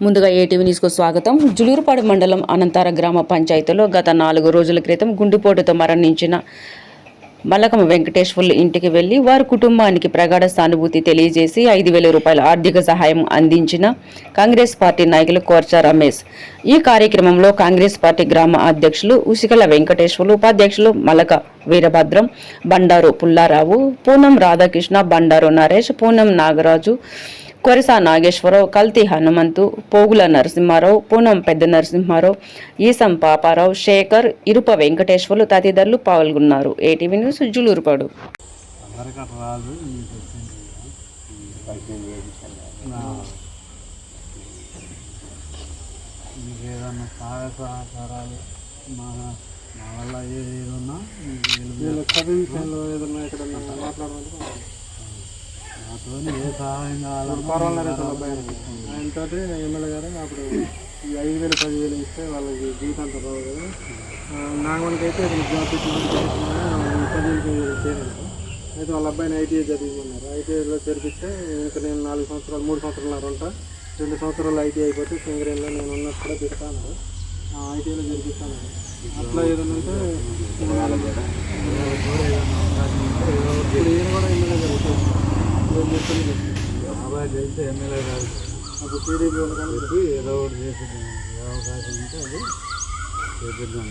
ముందుగా ఏటీవీ న్యూస్కు స్వాగతం. జులూరుపాడు మండలం అనంతార గ్రామ పంచాయతీలో గత నాలుగు రోజుల క్రితం గుండెపోటుతో మరణించిన మల్లకమ్మ వెంకటేశ్వర్లు ఇంటికి వెళ్ళి వారి కుటుంబానికి ప్రగాఢ సానుభూతి తెలియజేసి ఐదు వేల రూపాయల ఆర్థిక సహాయం అందించిన కాంగ్రెస్ పార్టీ నాయకులు కోర్చా రమేష్. ఈ కార్యక్రమంలో కాంగ్రెస్ పార్టీ గ్రామ అధ్యక్షులు ఉసికల వెంకటేశ్వర్లు ఉపాధ్యక్షులు మలక వీరభద్రం బండారు పుల్లారావు పూనం రాధాకృష్ణ బండారు నరేష్ పూనం నాగరాజు కొరసా నాగేశ్వరరావు కల్తీ హనుమంతు పోగుల నరసింహారావు పూనం పెద్ద నరసింహారావు ఈసం పాపారావు శేఖర్ ఇరుప వెంకటేశ్వర్లు తదితరులు పాల్గొన్నారు. ATV news Julurupadu. ఏదన్నా సహాయ సహకారాలు మా మా వల్ల ఏదన్నా ఎక్కడన్నా నాతో ఏ సహాయం ఆయనతో ఎమ్మెల్యే గారు అప్పుడు ఈ ఐదు వేలు పదివేలు ఇస్తే వాళ్ళకి జీవితాంతం రావు కదా. నాగమణికి అయితే జాబ్ పదివేలు చేయలేదు అయితే వాళ్ళ అబ్బాయిని ఐటీఐ చదివిమన్నారు ఐటీఐలో చేర్పిస్తే ఇంకా నేను నాలుగు సంవత్సరాలు మూడు సంవత్సరాలు ఉంటా. రెండు సంవత్సరాలు ఐటీ అయిపోతే సింగరేణిలో నేను ఉన్నట్టు కూడా పెడతాను ఐటీఐలో చేర్పిస్తాను. అట్లా ఏదైనా ఉంటే ఇప్పుడు ఈయన కూడా ఎమ్మెల్యే గారు బాబాయ్ చేస్తే ఎమ్మెల్యే గారు. అప్పుడు టీడీపీ చెప్పి ఏదో ఒకటి చేసి అవకాశం ఉంటే అది చేపిద్దాం